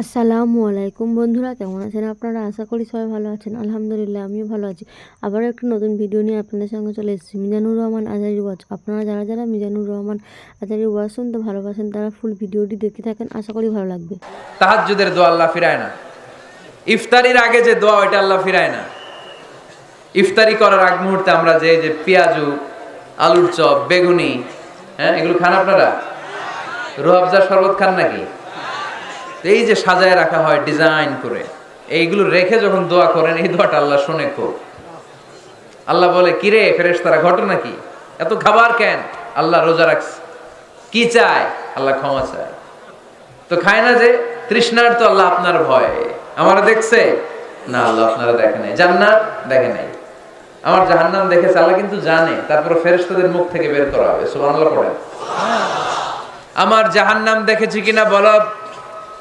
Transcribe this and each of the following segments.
আসসালামু আলাইকুম বন্ধুরা, কেমন আছেন আপনারা? আশা করি সবাই ভালো আছেন। আলহামদুলিল্লাহ, আমিও ভালো আছি। আবার একটা নতুন ভিডিও নিয়ে আপনাদের সঙ্গে চলে এসেছি। মিজানুর রহমান আজারি ওয়াজ আপনারা যারা যারা মিজানুর রহমান আজারি ওয়াজ শুনতে ভালোবাসেন, তারা ফুল ভিডিওটি দেখতে থাকেন। আশা করি ভালো লাগবে। তাহাজ্জুদের দোয়া আল্লাহ ফিরায় না। ইফতারির আগে যে দোয়া, ওইটা আল্লাহ ফিরায় না। ইফতারি করার আগ মুহূর্তে আমরা যে যে পেঁয়াজু, আলুর চপ, বেগুনি হ্যাঁ এগুলো খান আপনারা? রোহাবজার শরবত খান নাকি? এই যে সাজায় রাখা হয় ডিজাইন করে, এইগুলো রেখে যখন দোয়া করেন, এই দোয়াটা আল্লাহ শুনে খুব। আল্লাহ বলে, কিরে ফেরেস তারা ঘটনা কি? এত খাবার কেন? আল্লাহ রোজা রাখছে। কি চায়? আল্লাহ ক্ষমা চায়। তো খায় না যে, তৃষ্ণার তো আল্লাহ আপনার ভয়। আমার দেখছে? না, আল্লাহ আপনারা দেখে নাই। জান্নাত দেখে নাই। আমার জাহান্নাম দেখেছে, আল্লাহ কিন্তু জানে। তারপর ফেরেশতাদের মুখ থেকে বের করা হবে। সুবহানাল্লাহ পড়ে আমার জাহান্নাম দেখেছি কিনা বলো?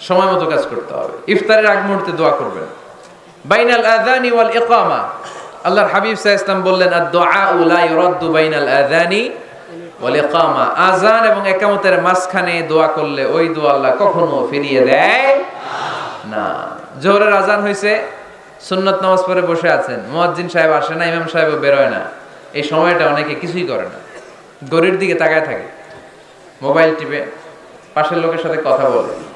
সময় মতো কাজ করতে হবে। ইফতারের আগ মুহূর্তে দোয়া করবেন। বাইনাল আযানি ওয়াল ইকামা। আল্লাহর হাবিব সাল্লাম বললেন, আদ-দুআ লা ইউরাদ্দু বাইনাল আযানি ওয়াল ইকামা। আযান এবং ইকামতের মাঝখানে দোয়া করলে ওই দোয়া আল্লাহ কখনো ফিরিয়ে দেয় না। জোহরের আজান হয়েছে সুন্নত নামাজ পড়ে বসে আছেন। মুয়াজ্জিন সাহেব আসে না, ইমাম সাহেব বেরোয় না। এই সময়টা অনেকে কিছুই করে না। গরির দিকে তাকায় থাকে। মোবাইল টিপে পাশের লোকের সাথে কথা বলে।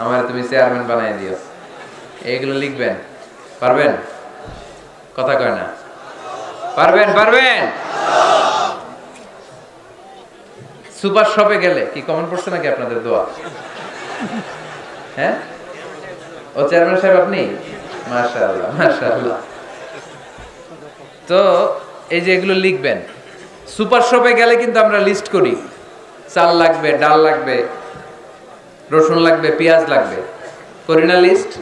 আমার তুমি চেয়ারম্যান বানাই দিও। এইগুলো লিখবেন। পারবেন? কথা কয় না। পারবেন? পারবেন? সুপার শপে গেলে কি কমন পড়ছে নাকি আপনাদের দোয়া? হ্যাঁ? ও চেয়ারম্যান সাহেব আপনি? মাশাআল্লাহ মাশাআল্লাহ। তো এই যে এগুলো লিখবেন। সুপার শপে গেলে কিন্তু আমরা লিস্ট করি। চাল লাগবে, ডাল লাগবে রসুন লাগবে, পেঁয়াজ লাগবে। করি না লিস্ট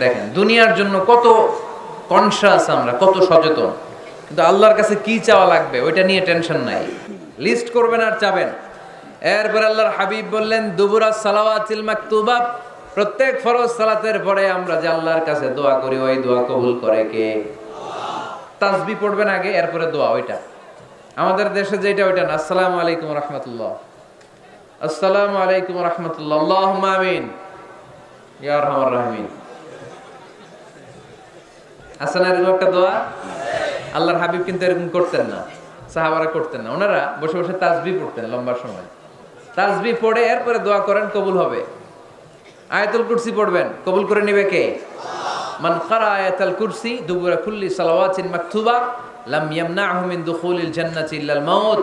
দেখেন, দুনিয়ার জন্য কত কনসাস আমরা, কত সচেতন। কিন্তু আল্লাহর কাছে কি চাওয়া লাগবে, ওইটা নিয়ে টেনশন নাই। লিস্ট করবেন আর চাবেন। এরপর আল্লাহর হাবিব বললেন দুবুরা সালাওয়া সালাওয়াতিল মাকতুবা প্রত্যেক ফরজ সালাতের পরে আমরা যে আল্লাহর কাছে দোয়া করি, ওই দোয়া কবুল করে কে? তাসবি পড়বেন আগে, এরপরে দোয়া, ওইটা। আমাদের দেশে যেটা, ওইটা না। আসসালামু আলাইকুম রহমতুল্লাহ। আসসালামু আলাইকুম রহমতুল্লাহ। আমিন। একটা দোয়া? আল্লাহর হাবিব কিন্তু এরকম করতেন না। সাহাবারা করতেন না। ওনারা বসে বসে তাসবি পড়তেন লম্বা সময়। তাসবি পড়ে এরপরে দোয়া করেন, কবুল হবে। আয়াতুল কুরসি পড়বেন। কবুল করে নেবে কে? মান কারা আয়াতুল কুরসি দুবুরা কুল্লি সালাওয়াতিন মাকতুবা, লাম ইয়ামনাহু মিন দুখুলিল জান্নাতি ইল্লাল মাউত।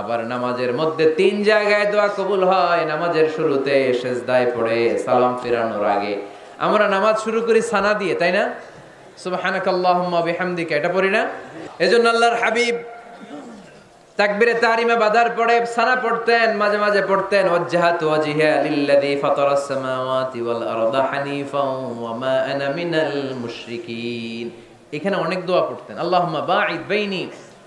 আবার নামাজের মধ্যে তিন জায়গায় দোয়া কবুল হয়। নামাজের শুরুতে সেজদায় পড়ে সালাম ফিরানোর আগে। আমরা নামাজ শুরু করি সানা দিয়ে, তাই না? সুবহানাকাল্লাহুম্মা বিহামদিকা, এটা পড়ি না? এজন্য আল্লাহর হাবিব তাকবিরে তাহরিমা বাদার পরে সানা পড়তেন, মাঝে মাঝে পড়তেন, ওয়াজ্জাহাতু ওয়াজহিয়া লিল্লাযী ফাতারাস সামাওয়াতি ওয়াল আরদা হানিফাও ওয়া মা আনা মিনাল মুশরিকিন। এখানে অনেক দোয়া পড়তেন। আল্লাহুম্মা বাঈদ বাইনি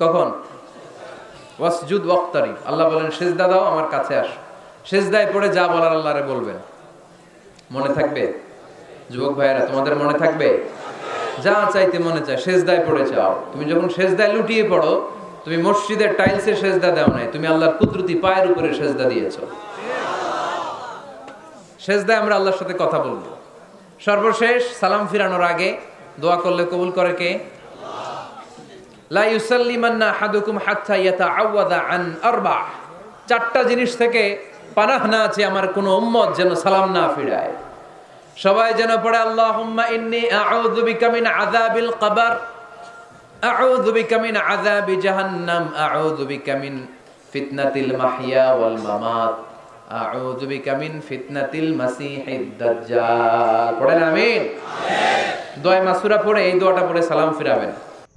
কখন? ওয়াসজুদ ওয়াক্তারি। আল্লাহ বলেন, সেজদা দাও, আমার কাছে আসো। সেজদায় পড়ে যা বলার আল্লাহরে বলবেন। মনে থাকবে? যুবক ভাইয়েরা, তোমাদের মনে থাকবে? যা চাইতে মনে চায়, সেজদায় পড়ে চাও তুমি যখন সেজদায় লুটিয়ে পড়ো, তুমি মসজিদের টাইলসে সেজদা দাও নাই, তুমি আল্লাহর কুদরতি পায়ের উপরে সেজদা দিয়েছ। সেজদায় আমরা আল্লাহর সাথে কথা বলব। সর্বশেষ সালাম ফিরানোর আগে দোয়া করলে কবুল করে কে? লা ইউসাল্লিমান্না হাত্তা আন আরবা চারটা জিনিস থেকে পানাহ না আছে আমার কোনো উম্মত যেন সালাম না ফিরায়। সবাই যেন পড়ে, আল্লাহুম্মা ইন্নী আউযু বিকা মিন আযাবিল কবর, আউযু বিকা মিন আযাবি জাহান্নাম, আউযু বিকা মিন ফিতনাতিল মাহইয়া ওয়াল মামাত, আউযু বিকা মিন ফিতনাতিল মাসিহিদ দাজ্জাল। পড়েন আমিন? দোয়া মাসুরা পড়ে এই দোয়াটা পড়ে সালাম ফিরাবেন।